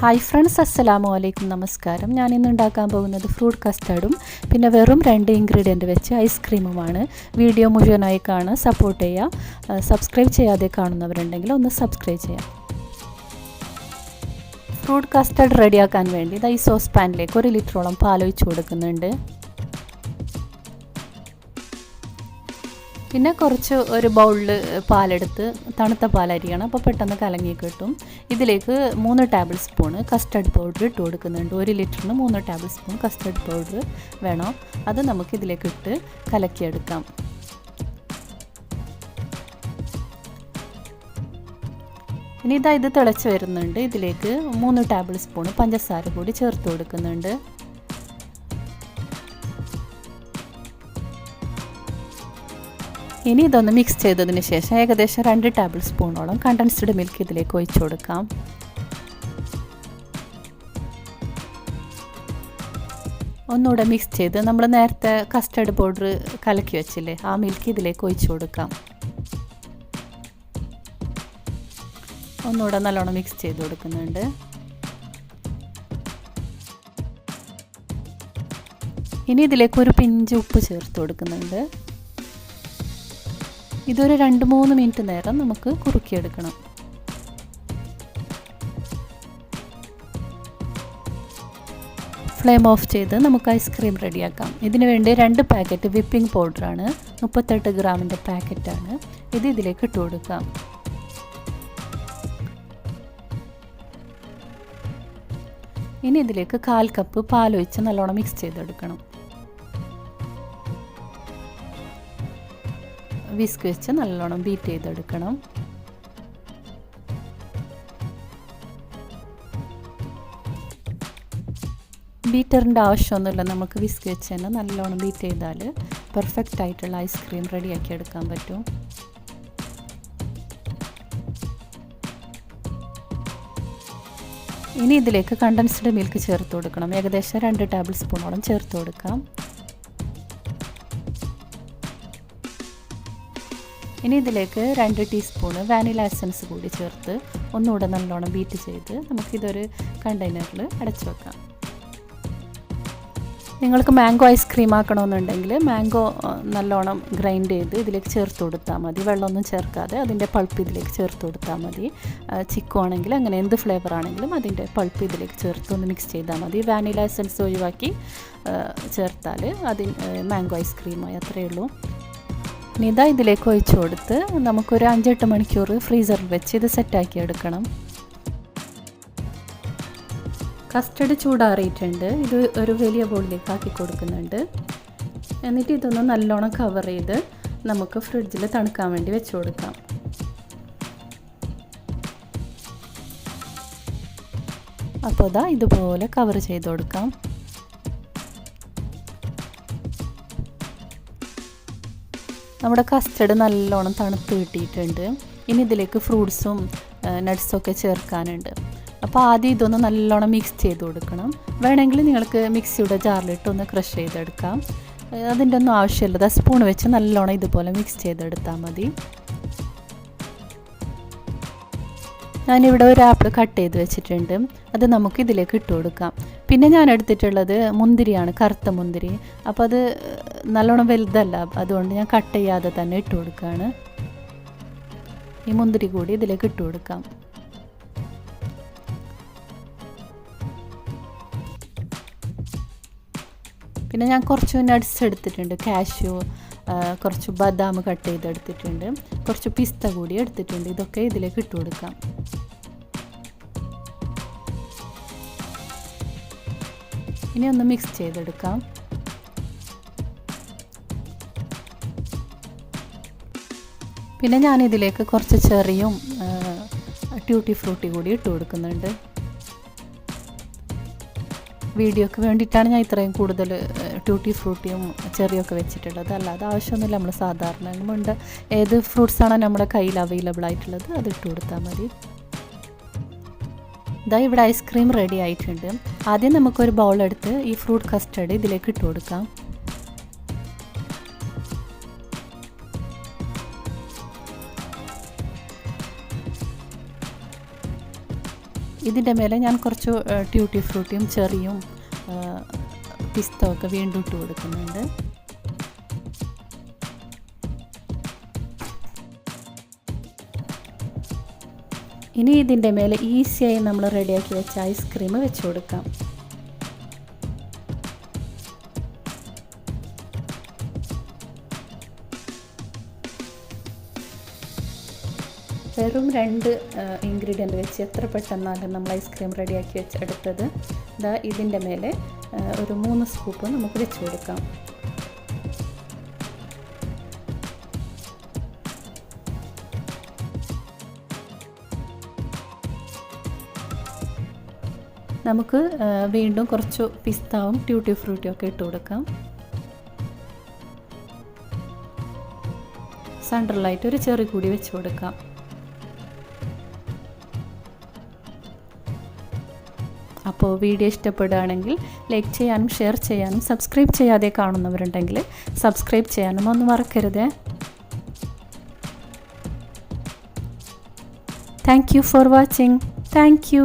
Hi friends അസ്സലാമു അലൈക്കും നമസ്കാരം ഞാൻ ഇന്ന് ഉണ്ടാക്കാൻ പോകുന്നത് ഫ്രൂട്ട് കസ്റ്റാർഡും പിന്നെ വെറും രണ്ട് ഇൻഗ്രീഡിയന്റ് വെച്ച് ഐസ്ക്രീമുമാണ് വീഡിയോ മുഴുവനായി കാണുക സപ്പോർട്ട് ചെയ്യുക. സബ്സ്ക്രൈബ് ചെയ്യാതെ കാണുന്നവരുണ്ടെങ്കിൽ ഒന്ന് സബ്സ്ക്രൈബ് ചെയ്യാം ഫ്രൂട്ട് കസ്റ്റാർഡ് റെഡിയാക്കാൻ വേണ്ടി ഈ സോസ് പാനിലേക്ക് ഒരു ലിറ്ററോളം പാലൊഴിച്ച് കൊടുക്കുന്നുണ്ട്. പിന്നെ കുറച്ച് ഒരു ബൗളിൽ പാലെടുത്ത് തണുത്ത പാലരിയാണ് അപ്പോൾ പെട്ടെന്ന് കലങ്ങി കിട്ടും. ഇതിലേക്ക് മൂന്ന് ടേബിൾ സ്പൂണ് കസ്റ്റർഡ് പൗഡർ ഇട്ട് കൊടുക്കുന്നുണ്ട്. ഒരു ലിറ്ററിന് മൂന്ന് ടേബിൾ സ്പൂൺ കസ്റ്റർഡ് പൗഡർ വേണം. അത് നമുക്ക് ഇതിലേക്ക് ഇട്ട് കലക്കിയെടുക്കാം. ഇനി ഇതാ ഇത് തിളച്ച് വരുന്നുണ്ട്. ഇതിലേക്ക് മൂന്ന് ടേബിൾ സ്പൂൺ പഞ്ചസാര കൂടി ചേർത്ത് കൊടുക്കുന്നുണ്ട്. ഇനി ഇതൊന്ന് മിക്സ് ചെയ്തതിന് ശേഷം ഏകദേശം രണ്ട് ടേബിൾ സ്പൂണോളം കണ്ടൻസ്ഡ് മിൽക്ക് ഇതിലേക്ക് ഒഴിച്ചു കൊടുക്കാം. ഒന്നുകൂടെ മിക്സ് ചെയ്ത് നമ്മൾ നേരത്തെ കസ്റ്റർഡ് പൗഡർ കലക്കി വെച്ചില്ലേ ആ മിൽക്ക് ഇതിലേക്ക് ഒഴിച്ചു കൊടുക്കാം. ഒന്നുകൂടെ നല്ലോണം മിക്സ് ചെയ്ത് കൊടുക്കുന്നുണ്ട്. ഇനി ഇതിലേക്ക് ഒരു പിഞ്ച് ഉപ്പ് ചേർത്ത് കൊടുക്കുന്നുണ്ട്. ഇതൊരു രണ്ട് മൂന്ന് മിനിറ്റ് നേരം നമുക്ക് കുറുക്കിയെടുക്കണം. ഫ്ലെയിം ഓഫ് ചെയ്ത് നമുക്ക് ഐസ്ക്രീം റെഡിയാക്കാം. ഇതിനു വേണ്ടി രണ്ട് പാക്കറ്റ് വിപ്പിംഗ് പൗഡറാണ്. മുപ്പത്തെട്ട് ഗ്രാമിന്റെ പാക്കറ്റാണ്. ഇത് ഇതിലേക്ക് ഇട്ട് കൊടുക്കാം. ഇനി ഇതിലേക്ക് കാൽ കപ്പ് പാലൊഴിച്ച് നല്ലോണം മിക്സ് ചെയ്തെടുക്കണം. വിസ്ക് വെച്ച് നല്ലോണം ബീറ്റ് ചെയ്തെടുക്കണം. ബീറ്ററിന്റെ ആവശ്യമൊന്നുമില്ല നമുക്ക് വിസ്ക് വെച്ച് തന്നെ നല്ലോണം ബീറ്റ് ചെയ്താൽ പെർഫെക്റ്റ് ആയിട്ടുള്ള ഐസ്ക്രീം റെഡിയാക്കി എടുക്കാൻ പറ്റും. ഇനി ഇതിലേക്ക് കണ്ടൻസ്ഡ് മിൽക്ക് ചേർത്ത് കൊടുക്കണം. ഏകദേശം രണ്ട് ടേബിൾ സ്പൂണോളം ചേർത്ത് കൊടുക്കാം. ഇനി ഇതിലേക്ക് രണ്ട് ടീസ്പൂണ് വാനില എസൻസ് കൂടി ചേർത്ത് ഒന്നുകൂടെ നല്ലോണം ബീറ്റ് ചെയ്ത് നമുക്കിതൊരു കണ്ടെയ്നറിൽ അടച്ചു വെക്കാം. നിങ്ങൾക്ക് മാംഗോ ഐസ്ക്രീം ആക്കണമെന്നുണ്ടെങ്കിൽ മാംഗോ നല്ലോണം ഗ്രൈൻഡ് ചെയ്ത് ഇതിലേക്ക് ചേർത്ത് കൊടുത്താൽ മതി. വെള്ളമൊന്നും ചേർക്കാതെ അതിന്റെ പൾപ്പ് ഇതിലേക്ക് ചേർത്ത് കൊടുത്താൽ മതി. ചിക്കു ആണെങ്കിൽ അങ്ങനെ എന്ത് ഫ്ലേവർ ആണെങ്കിലും അതിന്റെ പൾപ്പ് ഇതിലേക്ക് ചേർത്ത് ഒന്ന് മിക്സ് ചെയ്താൽ മതി. വാനില എസൻസ് ഒഴിവാക്കി ചേർത്താൽ അതിന് മാംഗോ ഐസ്ക്രീമായി അത്രയേ ഉള്ളൂ. ഇനി ഇതാ ഇതിലേക്ക് ഒഴിച്ചു കൊടുത്ത് നമുക്കൊരു അഞ്ചെട്ട് മണിക്കൂർ ഫ്രീസറിൽ വെച്ച് ഇത് സെറ്റാക്കി എടുക്കണം. കസ്റ്റഡ് ചൂടാറിയിട്ടുണ്ട്. ഇത് ഒരു വലിയ ബോളിലേക്ക് ആക്കി കൊടുക്കുന്നുണ്ട്. എന്നിട്ട് ഇതൊന്ന് നല്ലോണം കവർ ചെയ്ത് നമുക്ക് ഫ്രിഡ്ജിൽ തണുക്കാൻ വേണ്ടി വെച്ച് കൊടുക്കാം. അപ്പോൾ ഇതാ ഇതുപോലെ കവർ ചെയ്ത് കൊടുക്കാം. നമ്മുടെ കസ്റ്റഡ് നല്ലോണം തണുത്ത് കിട്ടിയിട്ടുണ്ട്. ഇനി ഇതിലേക്ക് ഫ്രൂട്ട്സും നട്ട്സൊക്കെ ചേർക്കാനുണ്ട്. അപ്പോൾ ആദ്യം ഇതൊന്ന് നല്ലോണം മിക്സ് ചെയ്ത് കൊടുക്കണം. വേണമെങ്കിൽ നിങ്ങൾക്ക് മിക്സിയുടെ ജാറിലിട്ട് ഒന്ന് ക്രഷ് ചെയ്തെടുക്കാം. അതിന്റെ ഒന്നും ആവശ്യമില്ല. സ്പൂൺ വെച്ച് നല്ലോണം ഇതുപോലെ മിക്സ് ചെയ്തെടുത്താൽ മതി. ഞാനിവിടെ ഒരു ആപ്പിൾ കട്ട് ചെയ്ത് വെച്ചിട്ടുണ്ട്. അത് നമുക്ക് ഇതിലേക്ക് ഇട്ട് കൊടുക്കാം. പിന്നെ ഞാൻ എടുത്തിട്ടുള്ളത് മുന്തിരിയാണ് കറുത്ത മുന്തിരി. അപ്പോൾ അത് നല്ലോണം വലുതല്ല. അതുകൊണ്ട് ഞാൻ കട്ട് ചെയ്യാതെ തന്നെ ഇട്ട് കൊടുക്കുകയാണ് ഈ മുന്തിരി കൂടി ഇതിലേക്ക് ഇട്ട് കൊടുക്കാം. പിന്നെ ഞാൻ കുറച്ച് നട്ട്സ് എടുത്തിട്ടുണ്ട്. കാഷ്യൂ കുറച്ച് ബദാം കട്ട് ചെയ്തെടുത്തിട്ടുണ്ട്. കുറച്ച് പിസ്ത കൂടി എടുത്തിട്ടുണ്ട്. ഇതൊക്കെ ഇതിലേക്ക് ഇട്ട് കൊടുക്കാം. ഇനി ഒന്ന് മിക്സ് ചെയ്തെടുക്കാം. പിന്നെ ഞാൻ ഇതിലേക്ക് കുറച്ച് ചെറിയും ട്യൂട്ടി ഫ്രൂട്ടി കൂടി ഇട്ട് കൊടുക്കുന്നുണ്ട്. വീഡിയോക്ക് വേണ്ടിയിട്ടാണ് ഞാൻ ഇത്രയും കൂടുതൽ ട്യൂട്ടി ഫ്രൂട്ടിയും ചെറിയൊക്കെ വെച്ചിട്ടുള്ളത്. അല്ലാതെ ആവശ്യമൊന്നുമില്ല നമ്മൾ സാധാരണ ഉണ്ട്. ഏത് ഫ്രൂട്ട്സാണോ നമ്മുടെ കയ്യിൽ അവൈലബിൾ ആയിട്ടുള്ളത് അത് ഇട്ട് കൊടുത്താൽ മതി. ഇതാ ഇവിടെ ഐസ്ക്രീം റെഡി ആയിട്ടുണ്ട്. ആദ്യം നമുക്കൊരു ബൗൾ എടുത്ത് ഈ ഫ്രൂട്ട് കസ്റ്റർഡ് ഇതിലേക്ക് ഇട്ട് കൊടുക്കാം. ഇതിന്റെ മേലെ ഞാൻ കുറച്ച് ട്യൂട്ടി ഫ്രൂട്ടിയും ചെറിയും പിസ്ത ഒക്കെ വീണ്ടും ഇട്ട് കൊടുക്കുന്നുണ്ട്. ഇനി ഇതിന്റെ മേലെ ഈസിയായി നമ്മൾ റെഡിയാക്കി വെച്ച ഐസ്ക്രീം വെച്ച് കൊടുക്കാം. വെറും രണ്ട് ഇൻഗ്രീഡിയന്റ് വെച്ച് എത്ര പെട്ടെന്നാണ് നമ്മൾ ഐസ്ക്രീം റെഡിയാക്കി വെച്ച് എടുത്തത്? ഇതാ ഇതിന്റെ മേലെ ഒരു മൂന്ന് സ്കൂപ്പ് നമുക്ക് വെച്ച് കൊടുക്കാം. നമുക്ക് വീണ്ടും കുറച്ച് പിസ്താവും ട്യൂട്ടി ഫ്രൂട്ടിയും ഒക്കെ ഇട്ട് കൊടുക്കാം. സെൻട്രലായിട്ട് ഒരു ചെറി കൂടി വെച്ച് കൊടുക്കാം. അപ്പോൾ വീഡിയോ ഇഷ്ടപ്പെടുകയാണെങ്കിൽ ലൈക്ക് ചെയ്യാനും ഷെയർ ചെയ്യാനും സബ്സ്ക്രൈബ് ചെയ്യാതെ കാണുന്നവരുണ്ടെങ്കിൽ സബ്സ്ക്രൈബ് ചെയ്യാനും ഒന്നും മറക്കരുതേ. Thank you for watching thank you